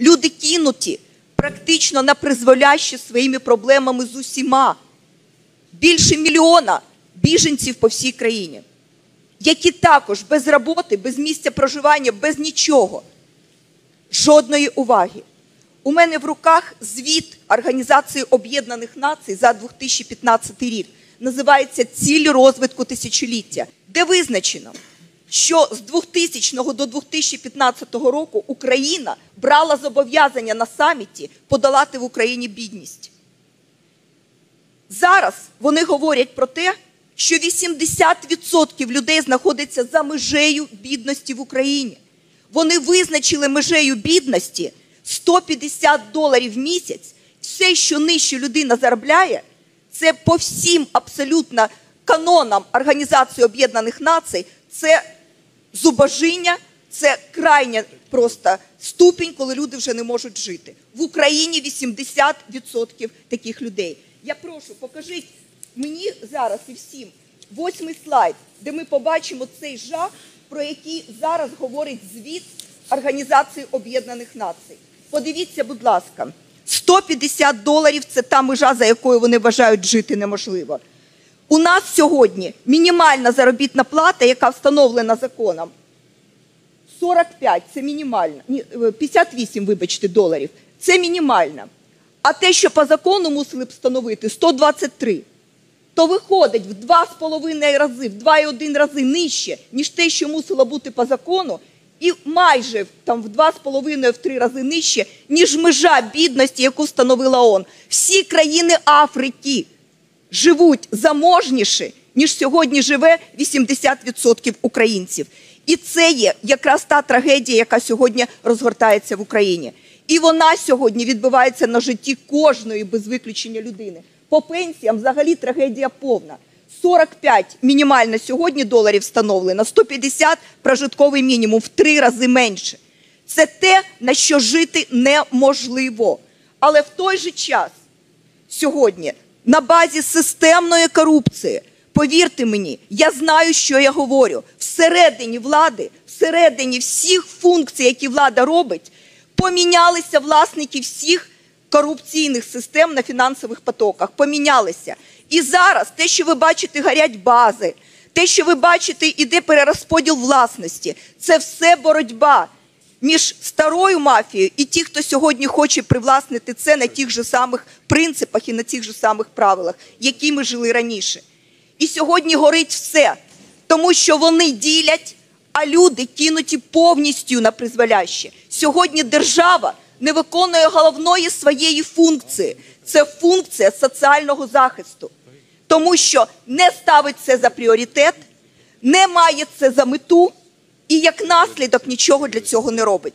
Люди кинуті практично на призволяще своїми проблемами з усіма. Більше мільйона біженців по всій країні, які також без роботи, без місця проживання, без нічого. Жодної уваги. У мене в руках звіт Організації Об'єднаних Націй за 2015 рік. Називається Цілі розвитку тисячоліття, де визначено, що з 2000 до 2015 року Україна брала зобов'язання на саміті подолати в Україні бідність. Зараз вони говорять про те, що 80% людей знаходиться за межею бідності в Україні. Вони визначили межею бідності 150 доларів в місяць. Все, що нижче людина заробляє, це по всім абсолютно канонам Організації Об'єднаних Націй, це зубожіння, це крайня просто ступінь, коли люди вже не можуть жити. В Україні 80% таких людей. Я прошу, покажіть мені зараз і всім восьмий слайд, де ми побачимо цей жах, про який зараз говорить звіт Організації Об'єднаних Націй. Подивіться, будь ласка, 150 доларів це та межа, за якою вони вважають жити неможливо. У нас сьогодні мінімальна заробітна плата, яка встановлена законом, 45 це мінімальна, е, 58, вибачте, доларів. Це мінімальна. А те, що по закону мусили б встановити 123, то виходить в 2,5 рази, в 2,1 рази нижче, ніж те, що мусило бути по закону, і майже там в 2,5 в 3 рази нижче, ніж межа бідності, яку встановила ООН. Всі країни Африки живуть заможніше, ніж сьогодні живе 80% українців. І це є якраз та трагедія, яка сьогодні розгортається в Україні. І вона сьогодні відбувається на житті кожної без виключення людини. По пенсіям взагалі трагедія повна. 45 мінімально сьогодні доларів встановлено, 150 прожитковий мінімум в три рази менше. Це те, на що жити неможливо. Але в той же час сьогодні на базі системної корупції, повірте мені, я знаю, що я говорю. Всередині влади, всередині всіх функцій, які влада робить, помінялися власники всіх корупційних систем на фінансових потоках. Помінялися. І зараз те, що ви бачите, горять бази, те, що ви бачите, іде перерозподіл власності, це все боротьба між старою мафією і ті, хто сьогодні хоче привласнити це на тих же самих принципах і на тих же самих правилах, які ми жили раніше. І сьогодні горить все, тому що вони ділять, а люди кинуті повністю на призволяще. Сьогодні держава не виконує головної своєї функції. Це функція соціального захисту, тому що не ставить це за пріоритет, не має це за мету і як наслідок нічого для цього не робить.